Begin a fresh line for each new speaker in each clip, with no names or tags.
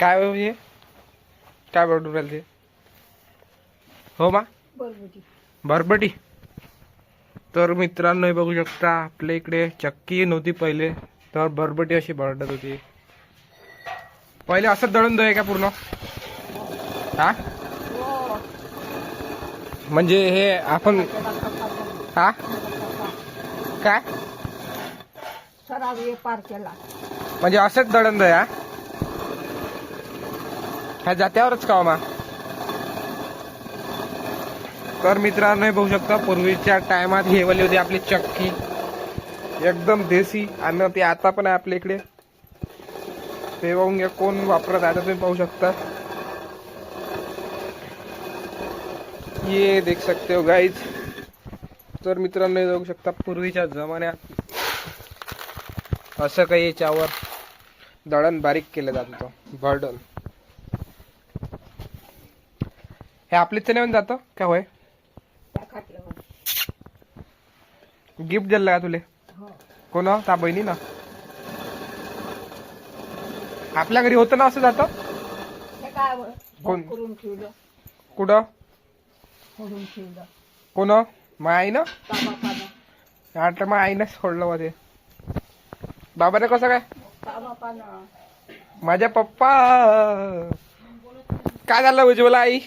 काय हो हे काय बरोबर राहिले? ते हो मा?
बरबटी.
बरबटी. तर मित्रांनो हे बघू शकता आपल्या इकडे चक्की नव्हती पहिले तर बरबटी अशी बरडत होती. पहिले असंच दळण आहे का पूर्ण? हा? म्हणजे हे आपण हा? काय? म्हणजे असंच दळण आहे हा ह्या जात्यावरच कामा हो तर मित्रांनो बघू शकता पूर्वीच्या टायमात हे वाली होती आपली चक्की. एकदम देसी आणि ते आता पण आहे आपल्या इकडे. ते बघून घ्या कोण वापरत आहे आता तुम्ही पाहू शकता. ये देख सकते हो गाईज तर मित्रांनो जाऊ बघू शकता पूर्वीच्या जमान्यात असं काही याच्यावर दळण बारीक केलं जात होतं भरडण हे आपलीच येऊन जातं? का होय? गिफ्ट दिलं का तुले? कोण हो? त्या बहिणी ना आपल्या घरी होतं ना असं जातं? कोण? कुठं? कोण हो? मग आई ना
बाबा पानं
आता मग आईनंच सोडलं मध्ये बाबाने कसं काय? माझ्या पप्पा. काय झालं उज्ज्वला आई?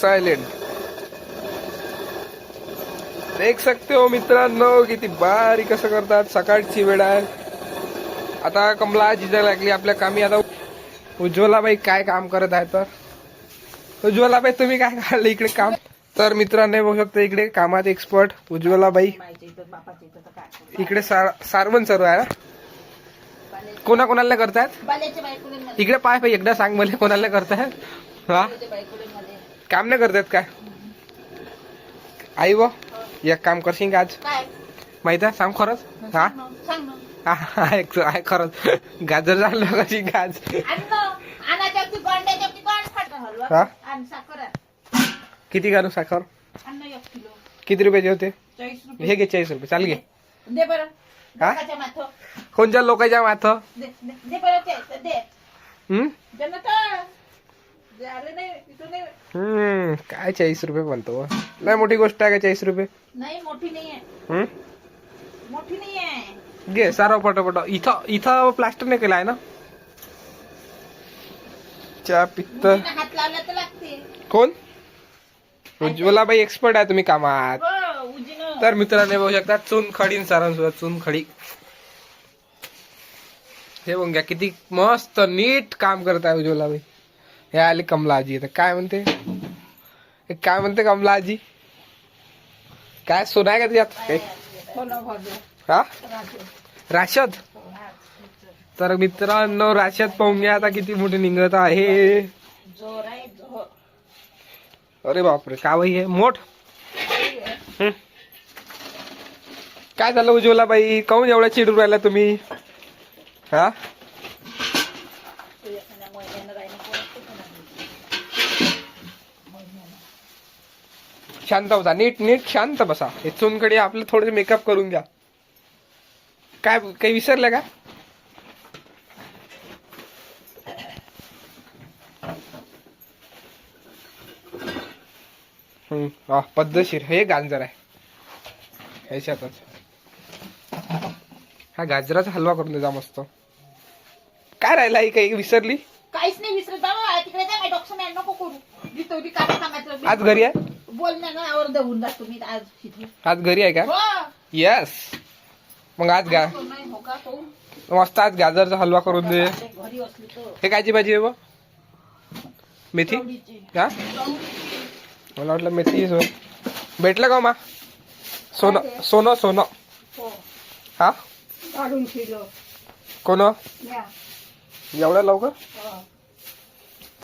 सायलेंट देख सकते हो मित्रांनो किती बारीक कसं करतात. सकाळची वेळ आहे. आता कमला जिजा लागली आपल्या कामी. आता उज्ज्वलाबाई काय काम करत आहे तर? उज्ज्वलाबाई तुम्ही काय काढलं इकडे काम? तर मित्रांनो बघू शकता इकडे कामात एक्सपर्ट उज्ज्वलाबाई? इकडे सार सारवण सर्व आहे कोणा कोणाला इकडे पाय पाय एकदा सांग मला कोणाला करतायत? हा? काम नाही करतायत काय आई व एक काम करशील का आज? माहीत आहे? सांग खरंच. हा? आहे खरंच. गाजर झालं कशी गाज. हा? किती घालू साखर? किती रुपयाचे होते? हे घे चाळीस रुपये. चाल घे. कोणत्या लोकांच्या माथ? हम्म काय चाळीस रुपये म्हणतो लय मोठी गोष्ट आहे का चाळीस रुपये?
नाही मोठी नाही आहे. मोठी नाही आहे.
घे सारव पटपट. इथं इथं प्लास्टर नाही केलं आहे ना? चहा पित्त.
मुलींना हात लावला तर लागते
कोण? उज्ज्वलाबाई एक्सपर्ट आहे तुम्ही कामात.
हो
तर मित्रांनो बघू शकता चून खडी सुद्धा चून खडी. हे बघून घ्या किती मस्त नीट काम करत आहे उज्ज्वलाबाई. हे आली कमला आजी तर काय म्हणते? काय म्हणते कमला आजी काय सोनाय का
सोनं भरलं.
हा. राशद तर मित्रांनो राशद पाहून घ्या आता किती मोठी निघत आहे.
आहे
अरे बापरे का बाई हे? मोठ. काय झालं उज्ज्वलाबाई? काऊन एवढ्या चिडून राहिला तुम्ही? हा
तू एखाद्या महिन्यानं राहिलं कोण असते का नाही?
शांत बसा नीट नीट शांत बसा. इथूनकडे आपलं थोडं मेकअप करून घ्या. काय काही विसरलं का? हम्म, हा, पद्धतशीर. हे गाजर आहे. ह्याच्यातच. हा गाजराचा हलवा करून देजा मस्त. काय राहिला ही काही विसरली?
काहीच नाही विसरत. तिकडे जा डॉक्टर नको करू. काय कामाचं
आज घरी आहे?
बोल ना आवर देऊन जा तुम्ही आज तिथे
आज घरी आहे का?
हो.
यस मग आज गा
नाही हो का तो
मस्त आज गाजरचा हलवा करून दे.
घरी असली तर.
हे कायची भाजी आहे मेथी?
चवळीची.
हा?
चवळीची.
मला वाटलं मेथी सोन भेटलं का मा? सोनं सोनं सोनं.
हो.
हा?
काढून ठेवलं.
कोण?
या.
एवढ्या लवकर?
हो.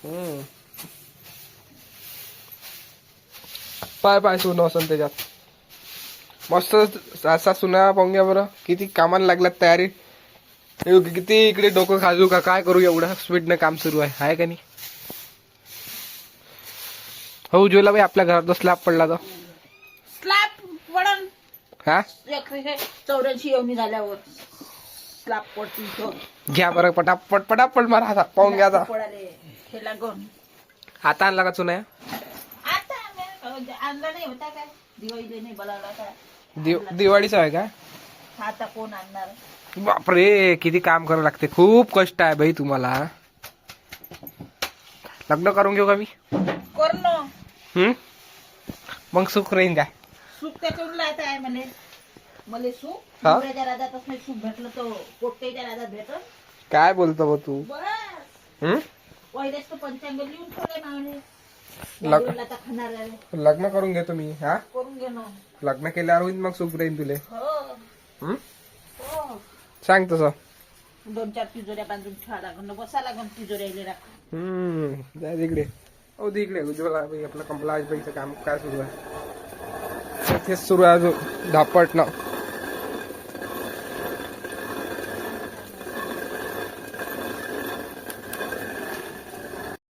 हम्म. पाय पाय सोनं असेल त्याच्यात. मस्त असा सुना पाहून घ्या बरं. किती कामाला लागल्यात तयारी. किती इकडे डोकं खाजू का काय करू एवढ्या स्पीडनं काम सुरू आहे. आहे का नाही? हो उज्ज्वला बाई आपल्या घरात स्लॅब पडला तर
स्लॅब पडन.
हा?
चौऱ्याऐंशी येऊन झाल्यावर स्लाप पडती इथं
घ्या बरं पटापट पटापट मारा पाहून घ्या आता आणला का चुना
आम्ही- आणला नाही होता काय? दिवाळीला नाही बोलावला काय
दिव दिवाळीचा आहे का?
आता कोण आणणार?
बापरे किती काम करावं लागते. खूप कष्ट आहे भाई तुम्हाला. लग्न करून घेऊ का मी? हम्म? मग सुख राहीन काय
सुख त्याच्यावर लायचं आहे म्हणे. मला सुख.
हा?
नवऱ्याच्या राजातच नाही सुख भेटलं तर पोट्टेच्या राजात भेटल.
काय बोलतो बा तू?
बस.
हम्म?
पंचांग लिहून ठेवले मावले
लग-
आता खाणार आहे
लग्न करून घेतो मी हा?
करून घे ना
लग्न केल्यावर होईन मग सुख राहीन तुले.
हो? हो
सांग तसं.
दोन चार तिजोऱ्या बांधून ठेवा लागून बसा लागून तिजोऱ्या राख
हम्म जा तिकडे. हो तिकडे उज्ज्वला भाई आपलं कंपला पैसे काम काय सुरू आहे? तेच सुरू आहे अजून धापट ना